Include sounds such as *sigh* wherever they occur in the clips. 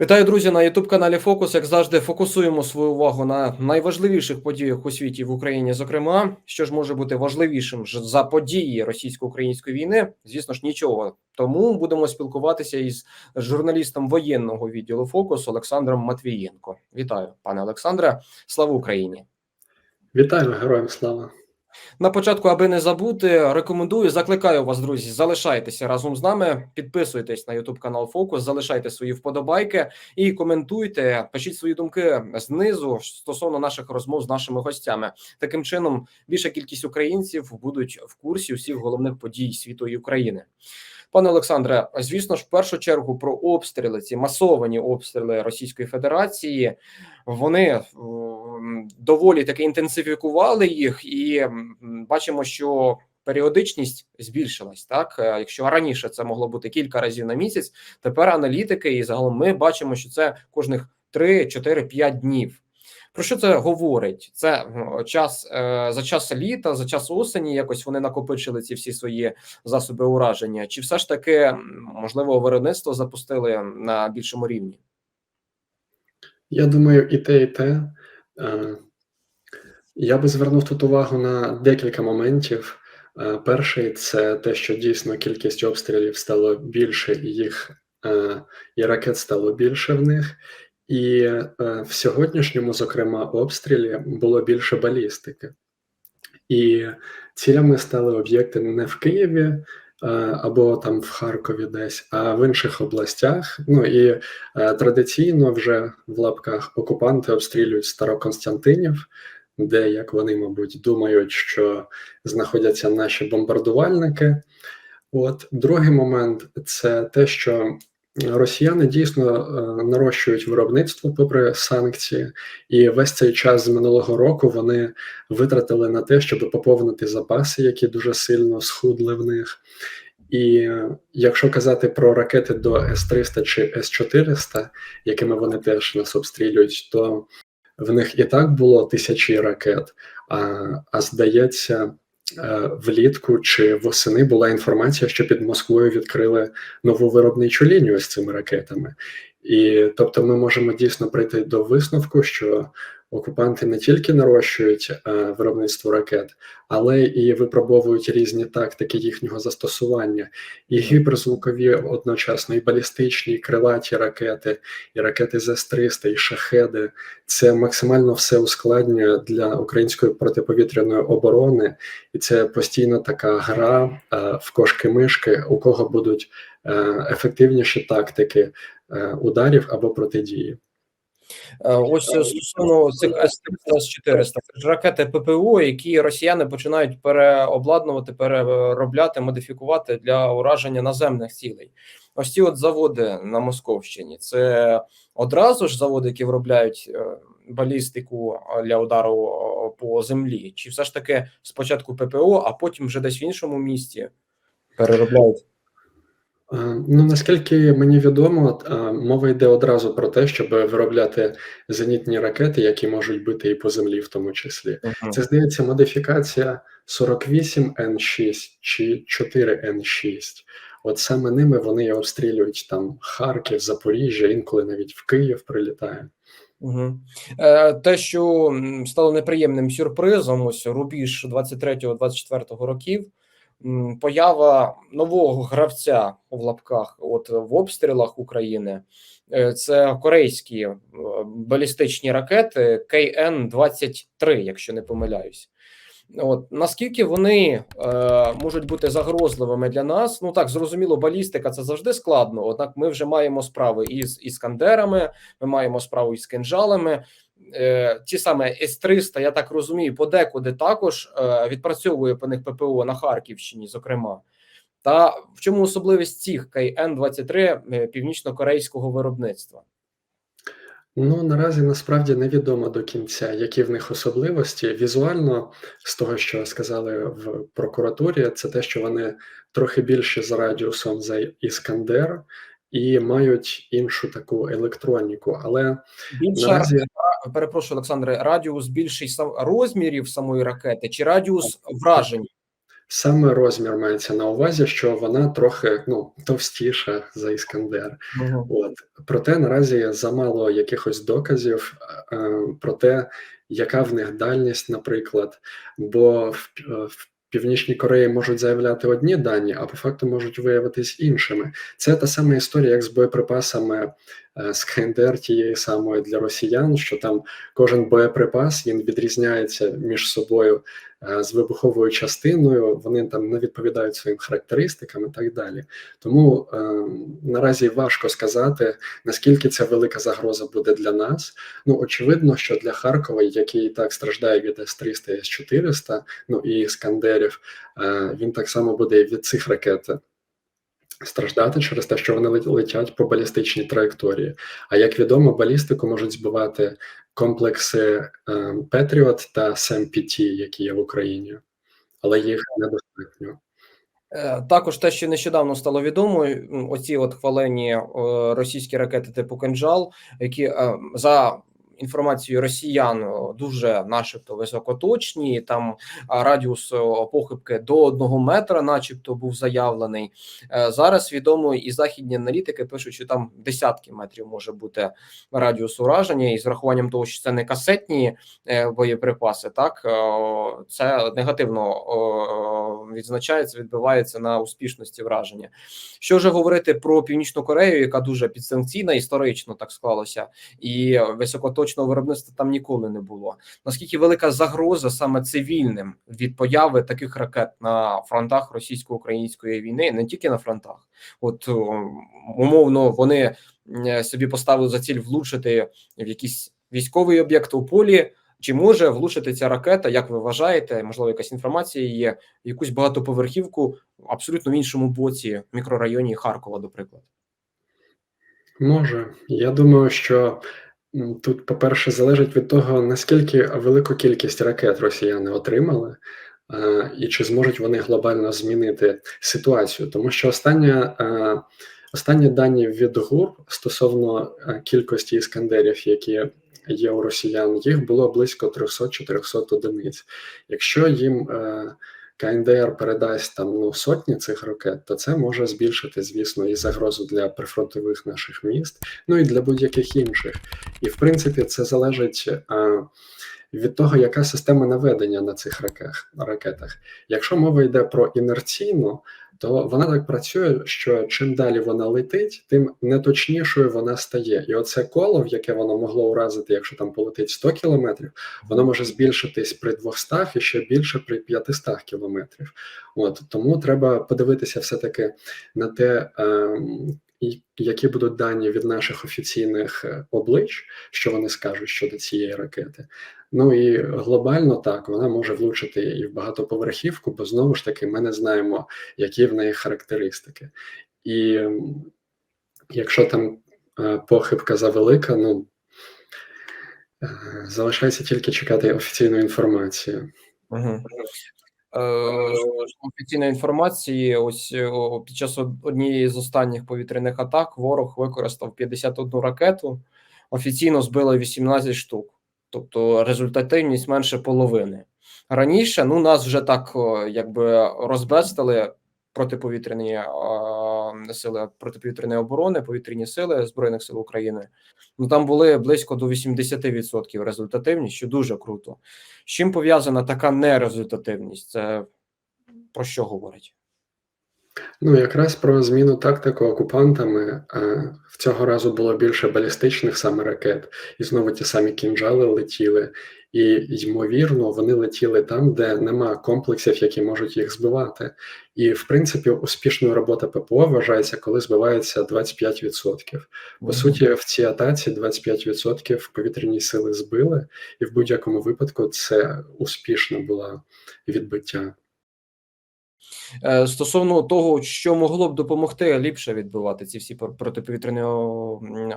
Вітаю, друзі, на youtube каналі Фокус. Як завжди, фокусуємо свою увагу на найважливіших подіях у світі в Україні. Зокрема, що ж може бути важливішим за події російсько-української війни? Звісно ж, нічого. Тому будемо спілкуватися із журналістом воєнного відділу Фокус Олександром Матвієнко. Вітаю, пане Олександре. Слава Україні! Вітаю героям слава! На початку, аби не забути, рекомендую, закликаю вас, друзі, залишайтеся разом з нами, підписуйтесь на YouTube канал Фокус, залишайте свої вподобайки і коментуйте, пишіть свої думки знизу стосовно наших розмов з нашими гостями. Таким чином, більша кількість українців будуть в курсі всіх головних подій світу і України. Пане Олександре, звісно ж, в першу чергу про обстріли, ці масовані обстріли Російської Федерації, вони доволі таки інтенсифікували їх, і бачимо, що періодичність збільшилась. Так, е, якщо раніше це могло бути кілька разів на місяць, тепер аналітики і загалом ми бачимо, що це кожних 3, 4, 5 днів. Про що це говорить? Це час е, за час літа, за час осені. Якось вони накопичили ці всі свої засоби ураження, чи все ж таки можливо виробництво запустили на більшому рівні? Я думаю, і те, і те. Е, я би звернув тут увагу на декілька моментів. Е, перший це те, що дійсно кількість обстрілів стало більше, і їх і ракет стало більше в них. І е, в сьогоднішньому, зокрема, обстрілі було більше балістики, і цілями стали об'єкти не в Києві е, або там в Харкові, десь, а в інших областях. Ну і е, традиційно вже в лапках окупанти обстрілюють Староконстантинів, де, як вони, мабуть, думають, що знаходяться наші бомбардувальники. От другий момент це те, що Росіяни дійсно е, нарощують виробництво попри санкції, і весь цей час з минулого року вони витратили на те, щоб поповнити запаси, які дуже сильно схудли в них. І якщо казати про ракети до С-300 чи С-400, якими вони теж нас обстрілюють, то в них і так було тисячі ракет, а, а здається. Е, влітку чи восени була інформація, що під Москвою відкрили нову виробничу лінію з цими ракетами, і тобто, ми можемо дійсно прийти до висновку, що окупанти не тільки нарощують е, виробництво ракет, але і випробовують різні тактики їхнього застосування, і гіперзвукові одночасно, і балістичні, і крилаті ракети, і ракети з С-300, і шахеди. Це максимально все ускладнює для української протиповітряної оборони, і це постійно така гра е, в кошки-мишки, у кого будуть е, ефективніші тактики ударів або протидії. Е, ось стосовно цих С-300, С-400, ж ракети ППО, які росіяни починають переобладнувати, переробляти, модифікувати для ураження наземних цілей. Ось ці от заводи на Московщині. Це одразу ж заводи, які виробляють е, балістику для удару по землі, чи все ж таки спочатку ППО, а потім вже десь в іншому місті переробляють. Ну, наскільки мені відомо, мова йде одразу про те, щоб виробляти зенітні ракети, які можуть бити і по землі, в тому числі. Ага. Це здається модифікація 48 Н 6 чи 4 Н 6 От саме ними вони обстрілюють там Харків, Запоріжжя, інколи навіть в Київ прилітає. Угу. Те, що стало неприємним сюрпризом, ось рубіж 23-24 років поява нового гравця в лапках, от в обстрілах України, е, це корейські е, балістичні ракети КН-23, якщо не помиляюсь. От наскільки вони е, можуть бути загрозливими для нас? Ну так зрозуміло, балістика це завжди складно. Однак, ми вже маємо справи із іскандерами, ми маємо справу із кинжалами. Е, ті саме С-300, я так розумію, подекуди також е, відпрацьовує по них ППО на Харківщині, зокрема. Та в чому особливість цих КН-23 е, північно-корейського виробництва? Ну наразі насправді невідомо до кінця, які в них особливості. Візуально, з того, що сказали в прокуратурі, це те, що вони трохи більше за радіусом за Іскандер і мають іншу таку електроніку. Але Більша наразі... перепрошую, Олександре, радіус більший розмірів самої ракети чи радіус враження? саме розмір мається на увазі, що вона трохи ну, товстіша за Іскандер. Мгм. От. Проте наразі замало якихось доказів е, про те, яка в них дальність, наприклад. Бо в, е, в Північній Кореї можуть заявляти одні дані, а по факту можуть виявитись іншими. Це та сама історія, як з боєприпасами з КНДР тієї самої для росіян, що там кожен боєприпас він відрізняється між собою е, з вибуховою частиною, вони там не відповідають своїм характеристикам і так далі. Тому е, наразі важко сказати, наскільки це велика загроза буде для нас. Ну, очевидно, що для Харкова, який так страждає від С-300 і С-400, ну і Іскандерів, е, він так само буде і від цих ракет страждати через те, що вони лет- летять по балістичній траєкторії. А як відомо, балістику можуть збивати комплекси е, Петріот та СМПТ, які є в Україні, але їх недостатньо. Е, Також те, що нещодавно стало відомо, оці от хвалені е, російські ракети типу «Кинжал», які за інформацією росіян е, дуже, начебто, високоточні. Там радіус е, похибки до одного метра, начебто, був заявлений. Е, Зараз відомо і західні аналітики пишуть, що там десятки метрів може бути радіус ураження, і з рахуванням того, що це не касетні е, боєприпаси, так е, це негативно е, відзначається, відбивається на успішності враження. Що вже говорити про Північну Корею, яка дуже підсанкційна, історично так склалося, і високоточного виробництва там ніколи не було. Наскільки велика загроза саме цивільним від появи таких ракет на фронтах російсько-української війни, не тільки на фронтах, от умовно вони собі поставили за ціль влучити в якийсь військовий об'єкт у полі. Чи може влучити ця ракета, як ви вважаєте? Можливо, якась інформація є якусь багатоповерхівку абсолютно в іншому боці мікрорайоні Харкова, до прикладу? Може, я думаю, що тут, по-перше, залежить від того, наскільки велику кількість ракет росіяни отримали, е, і чи зможуть вони глобально змінити ситуацію. Тому що остання, е, останні дані від ГУР стосовно е, кількості іскандерів, які є у росіян, їх було близько 300-400 одиниць. Якщо їм е, КНДР передасть там ну сотні цих ракет, то це може збільшити, звісно, і загрозу для прифронтових наших міст, ну і для будь-яких інших. І в принципі, це залежить а, від того, яка система наведення на цих ракетах. Якщо мова йде про інерційну, то вона так працює, що чим далі вона летить, тим неточнішою вона стає. І оце коло, в яке воно могло уразити, якщо там полетить 100 кілометрів, воно може збільшитись при 200 і ще більше при 500 кілометрів. От тому треба подивитися все-таки на те, ем, які будуть дані від наших офіційних е, облич, що вони скажуть щодо цієї ракети. Ну і глобально так вона може влучити і в багатоповерхівку, бо знову ж таки ми не знаємо, які в неї характеристики. І якщо там е, похибка завелика, ну е, залишається тільки чекати офіційної інформації. Угу. Е, офіційної інформації, ось під час однієї з останніх повітряних атак ворог використав 51 ракету, офіційно збили 18 штук, тобто результативність менше половини. Раніше ну нас вже так якби розбестили протиповітряні е, сили протиповітряної оборони, повітряні сили Збройних сил України. Ну там були близько до 80% результативність, що дуже круто. З чим пов'язана така нерезультативність? Це про що говорить? Ну, якраз про зміну тактику окупантами е, в цього разу було більше балістичних саме ракет, і знову ті самі кінжали летіли, і ймовірно, вони летіли там, де нема комплексів, які можуть їх збивати. І в принципі, успішною робота ППО вважається, коли збивається 25%. По суті, в цій атаці 25% повітряні сили збили, і в будь-якому випадку це успішна була відбиття. Е, Стосовно того, що могло б допомогти ліпше відбивати ці всі протиповітряні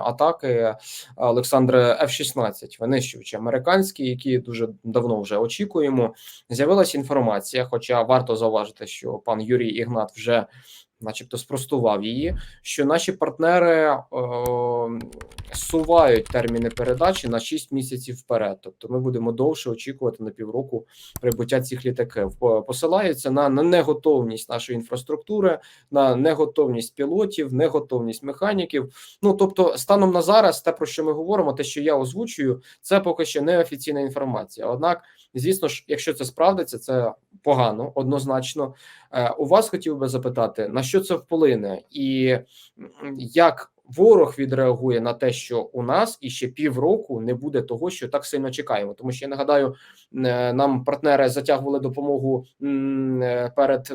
атаки, Олександра F-16, винищувачі американські, які дуже давно вже очікуємо. З'явилася інформація, хоча варто зауважити, що пан Юрій Ігнат вже начебто, спростував її, що наші партнери е, сувають терміни передачі на 6 місяців вперед. Тобто, ми будемо довше очікувати на півроку прибуття цих літаків. Посилаються на, на неготовність нашої інфраструктури, на неготовність пілотів, неготовність механіків. Ну тобто, станом на зараз, те про що ми говоримо, те, що я озвучую, це поки що неофіційна інформація. Однак, звісно ж, якщо це справдиться, це погано, однозначно. Е, У вас хотів би запитати, на що це вплине, і як ворог відреагує на те, що у нас і півроку не буде того, що так сильно чекаємо. Тому що я нагадаю, е, нам партнери затягували допомогу е, перед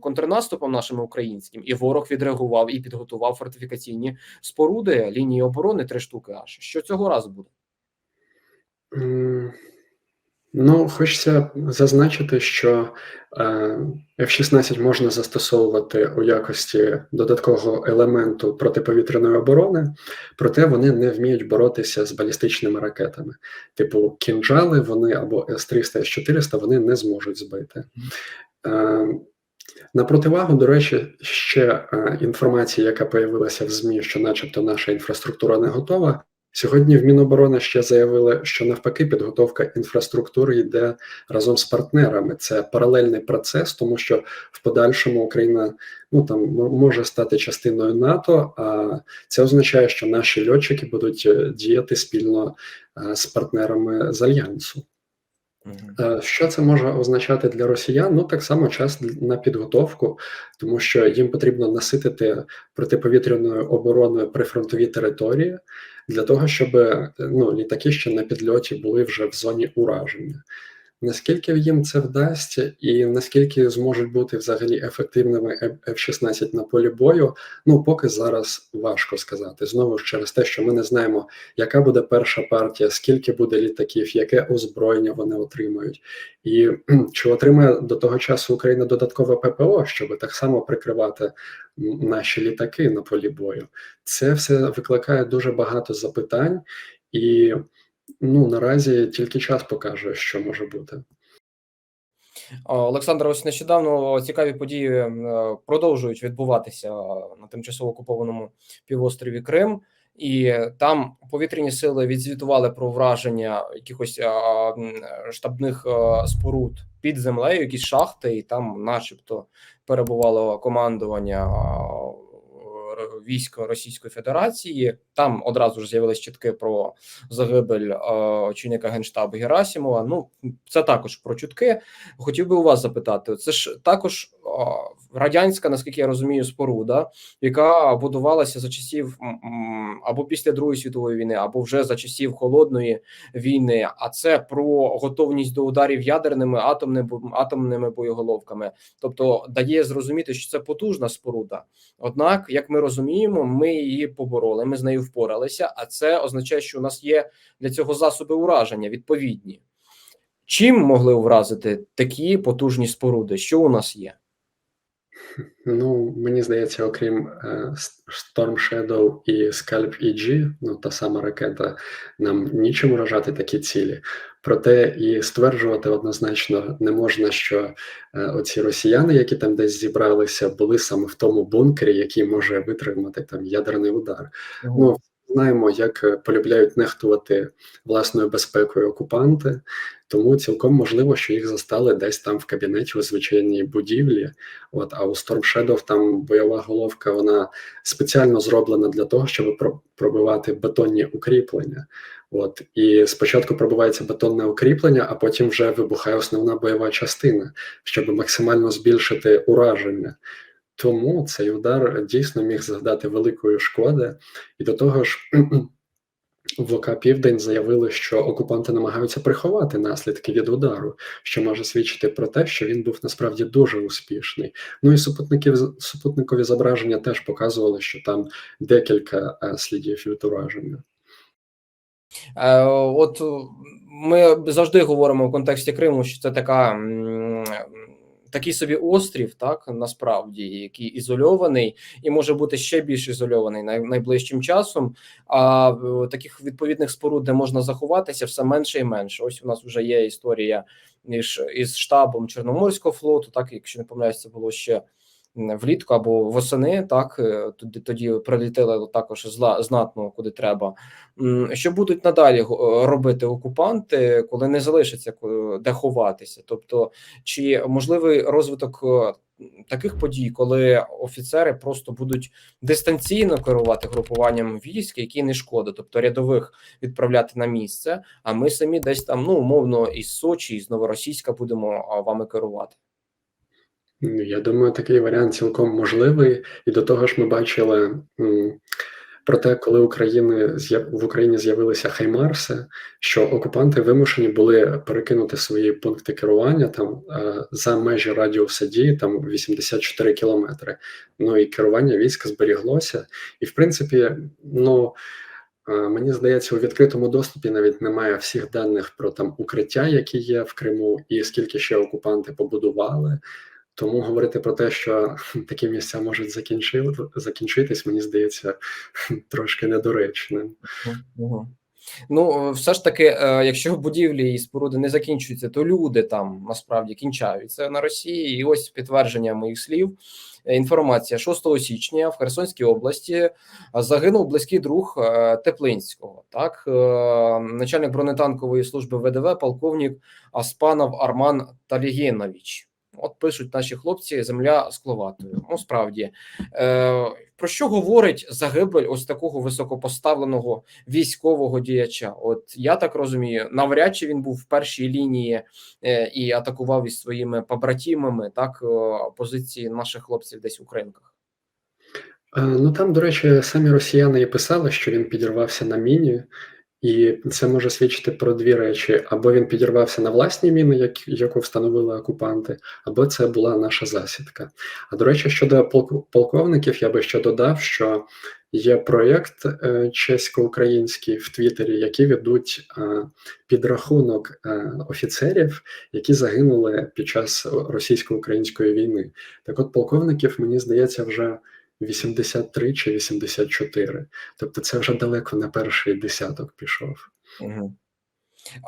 контрнаступом нашим українським, і ворог відреагував і підготував фортифікаційні споруди лінії оборони три штуки. Аж що цього разу буде? Ну, хочеться зазначити, що е, F-16 можна застосовувати у якості додаткового елементу протиповітряної оборони, проте вони не вміють боротися з балістичними ракетами. Типу кінжали, вони або С-300, С-400 вони не зможуть збити. Е, на противагу, до речі, ще е, інформація, яка появилася в ЗМІ, що, начебто, наша інфраструктура не готова. Сьогодні в Міноборони ще заявили, що навпаки підготовка інфраструктури йде разом з партнерами. Це паралельний процес, тому що в подальшому Україна ну там може стати частиною НАТО. А це означає, що наші льотчики будуть е, діяти спільно е, з партнерами з альянсу. Е, Що це може означати для росіян? Ну так само час на підготовку, тому що їм потрібно наситити протиповітряною обороною прифронтові території для того, щоб е, ну, літаки ще на підльоті були вже в зоні ураження. Наскільки їм це вдасться, і наскільки зможуть бути взагалі ефективними F- F-16 на полі бою, ну поки зараз важко сказати. Знову ж через те, що ми не знаємо, яка буде перша партія, скільки буде літаків, яке озброєння вони отримають, і чи отримає до того часу Україна додаткове ППО, щоб так само прикривати наші літаки на полі бою. Це все викликає дуже багато запитань, і ну наразі тільки час покаже, що може бути. Олександр, ось нещодавно цікаві події е, продовжують відбуватися на тимчасово окупованому півострові Крим, і там повітряні сили відзвітували про враження якихось штабних споруд під землею, якісь шахти, і там, начебто, перебувало командування військ Російської Федерації. Там одразу ж з'явились чутки про загибель е, очільника генштабу Герасімова. Ну це також про чутки. Хотів би у вас запитати: це ж також радянська, наскільки я розумію, споруда, яка будувалася за часів або після Другої світової війни, або вже за часів холодної війни. А це про готовність до ударів ядерними атомними атомними боєголовками, тобто дає зрозуміти, що це потужна споруда. Однак, як ми розуміємо, ми її побороли, ми з нею впоралися. А це означає, що у нас є для цього засоби ураження відповідні. Чим могли вразити такі потужні споруди? Що у нас є? Ну, мені здається, окрім е, Storm Shadow і Scalp EG, ну та сама ракета, нам нічим вражати такі цілі. Проте і стверджувати однозначно не можна, що е, оці росіяни, які там десь зібралися, були саме в тому бункері, який може витримати там ядерний удар. Ну, знаємо, як е, полюбляють нехтувати власною безпекою окупанти, тому цілком можливо, що їх застали десь там в кабінеті у звичайній будівлі. От, а у Storm Shadow там бойова головка, вона спеціально зроблена для того, щоб пробивати бетонні укріплення. От, і спочатку пробивається бетонне укріплення, а потім вже вибухає основна бойова частина, щоб максимально збільшити ураження. Тому цей удар дійсно міг завдати великої шкоди, і до того ж. *clears throat* В ОК Південь заявили, що окупанти намагаються приховати наслідки від удару, що може свідчити про те, що він був насправді дуже успішний. Ну і супутників супутникові зображення теж показували, що там декілька е, слідів від ураження. Е, От ми завжди говоримо в контексті Криму, що це така такий собі острів, так насправді, який ізольований і може бути ще більш ізольований найближчим часом. А е, таких відповідних споруд, де можна заховатися, все менше і менше. Ось у нас вже є історія між із штабом Чорноморського флоту. Так, якщо не помиляюсь, це було ще влітку або восени, так е, тоді тоді прилетіли також зла знатно куди треба. Що будуть надалі го- робити окупанти, коли не залишиться де ховатися? Тобто, чи можливий розвиток е, таких подій, коли офіцери просто будуть дистанційно керувати групуванням військ, які не шкода, тобто рядових відправляти на місце, а ми самі десь там, ну умовно, із Сочі, із Новоросійська будемо вами керувати. Я думаю, такий варіант цілком можливий. І до того ж, ми бачили про те, коли України в Україні з'явилися хаймарси, що окупанти вимушені були перекинути свої пункти керування там е, за межі радіуса дії, там 84 кілометри. Ну і керування військ зберіглося. І в принципі, ну. е, Мені здається, у відкритому доступі навіть немає всіх даних про там укриття, які є в Криму, і скільки ще окупанти побудували. Тому говорити про те, що *laughs* такі місця можуть закінчити, закінчитись, мені здається, *laughs* трошки недоречним. Ну, все ж таки, е, якщо будівлі і споруди не закінчуються, то люди там насправді кінчаються на Росії. І ось підтвердження моїх слів. Е, Інформація 6 січня в Херсонській області загинув близький друг е, Теплинського. Так, Е, начальник бронетанкової служби ВДВ, полковник Аспанов Арман Талігєнович. От пишуть наші хлопці, земля скловатою. Ну, справді, е, про що говорить загибель ось такого високопоставленого військового діяча? От я так розумію, навряд чи він був в першій лінії е, і атакував із своїми побратимами так е, позиції наших хлопців десь в Українках. Е, Ну там, до речі, самі росіяни і писали, що він підірвався на міні, і це може свідчити про дві речі: або він підірвався на власній міни, як, яку встановили окупанти, або це була наша засідка. А до речі, щодо полк- полковників, я би ще додав, що є проєкт е, чесько-український в Твіттері, які ведуть е, підрахунок е, офіцерів, які загинули під час російсько-української війни. Так от полковників, мені здається, вже 83 чи 84. Тобто це вже далеко не перший десяток пішов. Угу.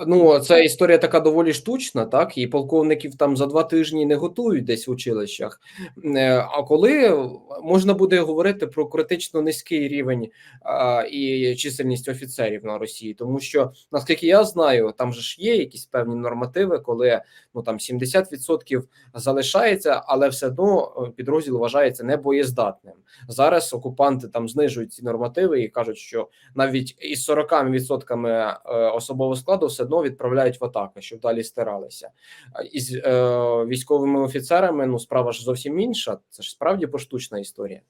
Ну, це історія така доволі штучна, так і полковників там за два тижні не готують десь в училищах. Е, А коли можна буде говорити про критично низький рівень а, і чисельність офіцерів на Росії, тому що наскільки я знаю, там же ж є якісь певні нормативи, коли ну там 70% залишається, але все одно е, підрозділ вважається небоєздатним. Зараз окупанти там знижують ці нормативи і кажуть, що навіть із 40% е, особового складу все одно відправляють в атаку, щоб далі стиралися. Із е, військовими офіцерами ну справа ж зовсім інша. Це ж справді поштучна історія.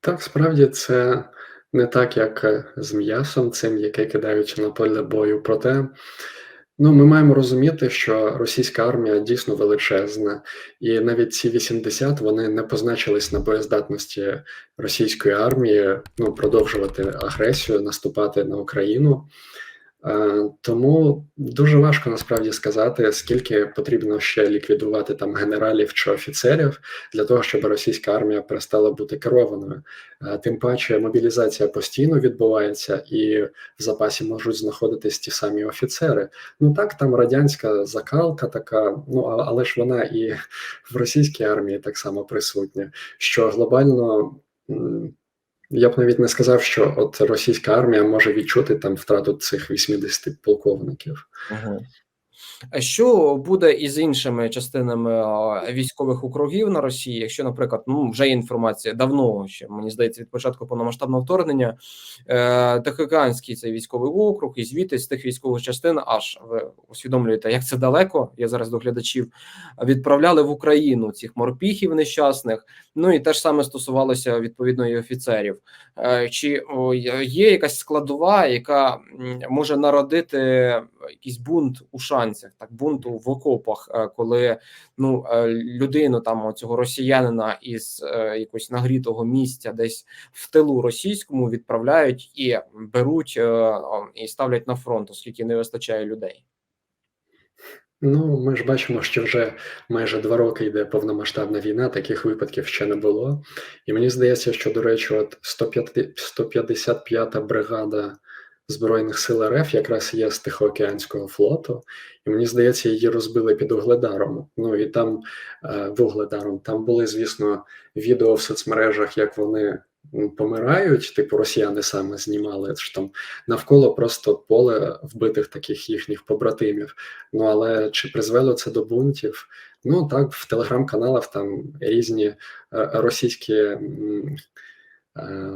Так, справді це не так, як е, з м'ясом, цим, яке кидають на поле бою. Проте ну, ми маємо розуміти, що російська армія дійсно величезна, і навіть ці 80 вони не позначились на боєздатності російської армії ну, продовжувати агресію, наступати на Україну. Е, Тому дуже важко насправді сказати, скільки потрібно ще ліквідувати там генералів чи офіцерів для того, щоб російська армія перестала бути керованою. Е, Тим паче мобілізація постійно відбувається, і в запасі можуть знаходитись ті самі офіцери. Ну так, там радянська закалка така, ну але ж вона і в російській армії так само присутня, що глобально. Я б навіть не сказав, що от російська армія може відчути там втрату цих 80 полковників. Угу. А що буде із іншими частинами військових округів на Росії? Якщо, наприклад, ну вже є інформація давно ще мені здається, від початку повномасштабного вторгнення е, Тихоокеанський цей військовий округ, і звідти з тих військових частин, аж ви усвідомлюєте, як це далеко. Я зараз до глядачів відправляли в Україну цих морпіхів нещасних. Ну і те ж саме стосувалося відповідно і офіцерів. Е, Чи є якась складова, яка може народити якийсь бунт у шанцях, так бунту в окопах, е, коли ну е, людину там цього росіянина із е, якогось нагрітого місця, десь в тилу російському відправляють і беруть і ставлять на фронт, оскільки не вистачає людей. Ну, ми ж бачимо, що вже майже два роки йде повномасштабна війна, таких випадків ще не було. І мені здається, що, до речі, от 105 155-та бригада Збройних сил РФ якраз є з Тихоокеанського флоту, і мені здається, її розбили під Угледаром. Ну і там е, Вугледаром. Там були, звісно, відео в соцмережах, як вони помирають. Типу росіяни саме знімали що там навколо просто поле вбитих таких їхніх побратимів. Ну але чи призвело це до бунтів? Ну так, в телеграм-каналах там різні е, російські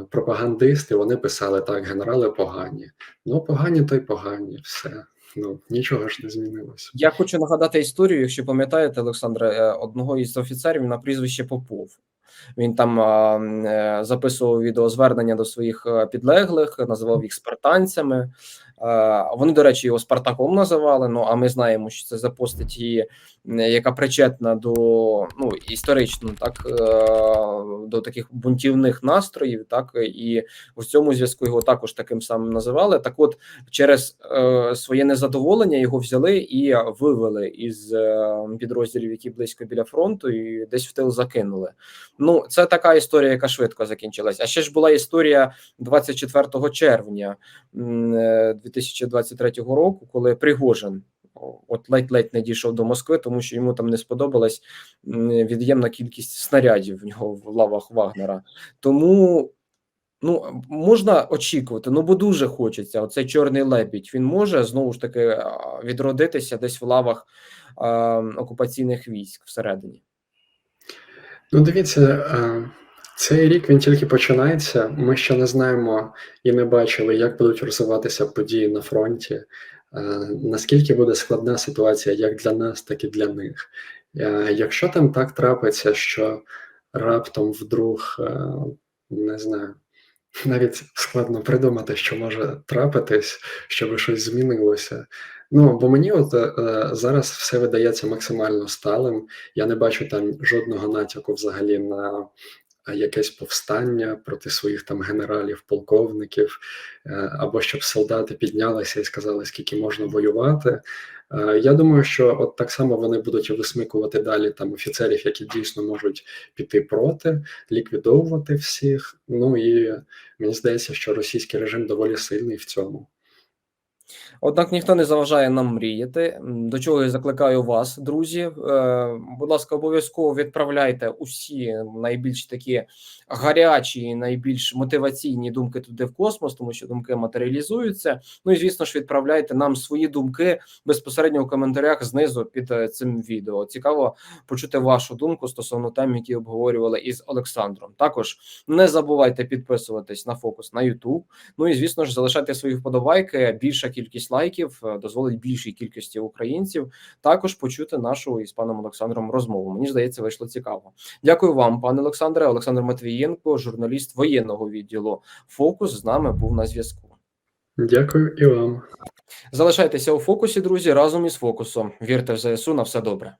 пропагандисти вони писали так: генерали погані. Ну, погані, то й погані, все. Ну нічого ж не змінилося. Я хочу нагадати історію, якщо пам'ятаєте, Олександре, е, одного із офіцерів на прізвище Попов. Він там е, записував відеозвернення до своїх е, підлеглих, називав їх спартанцями. Е, Вони, до речі, його Спартаком називали. Ну а ми знаємо, що це за постать, її, яка причетна до ну історично, так е, до таких бунтівних настроїв, так і в цьому зв'язку його також таким самим називали. Так, от через е, своє незадоволення його взяли і вивели із підрозділів, які близько біля фронту, і десь в тил закинули. Ну, це така історія, яка швидко закінчилась. А ще ж була історія 24 червня 2023 року, коли Пригожин. От ледь-ледь не дійшов до Москви, тому що йому там не сподобалась від'ємна кількість снарядів в нього в лавах Вагнера. Тому ну можна очікувати, ну бо дуже хочеться. Оцей чорний лебідь він може знову ж таки відродитися десь в лавах а, окупаційних військ всередині. Ну, дивіться, е, цей рік він тільки починається. Ми ще не знаємо і не бачили, як будуть розвиватися події на фронті, е, наскільки буде складна ситуація як для нас, так і для них. Е, Якщо там так трапиться, що раптом вдруг е, не знаю, *laughs* навіть складно придумати, що може трапитись, щоб щось змінилося. Ну, бо мені от зараз все видається максимально сталим. Я не бачу там жодного натяку взагалі на якесь повстання проти своїх там генералів, полковників, е, або щоб солдати піднялися і сказали, скільки можна воювати. Е, Я думаю, що от так само вони будуть висмикувати далі там офіцерів, які дійсно можуть піти проти, ліквідовувати всіх. Ну і мені здається, що російський режим доволі сильний в цьому. Однак ніхто не заважає нам мріяти. До чого я закликаю вас, друзі. Е, Будь ласка, обов'язково відправляйте усі найбільш такі гарячі, найбільш мотиваційні думки туди в космос, тому що думки матеріалізуються. Ну і звісно ж, відправляйте нам свої думки безпосередньо у коментарях знизу під е, цим відео. Цікаво почути вашу думку стосовно тем, які обговорювали із Олександром. Також не забувайте підписуватись на фокус на YouTube. Ну і звісно ж, залишайте свої вподобайки. Більша кількість лайків е, дозволить більшій кількості українців також почути нашу із паном Олександром розмову. Мені здається, вийшло цікаво. Дякую вам, пане Олександре. Олександр Матвієнко, журналіст воєнного відділу Фокус, з нами був на зв'язку. Дякую і вам. Залишайтеся у фокусі, друзі, разом із фокусом. Вірте в ЗСУ на все добре.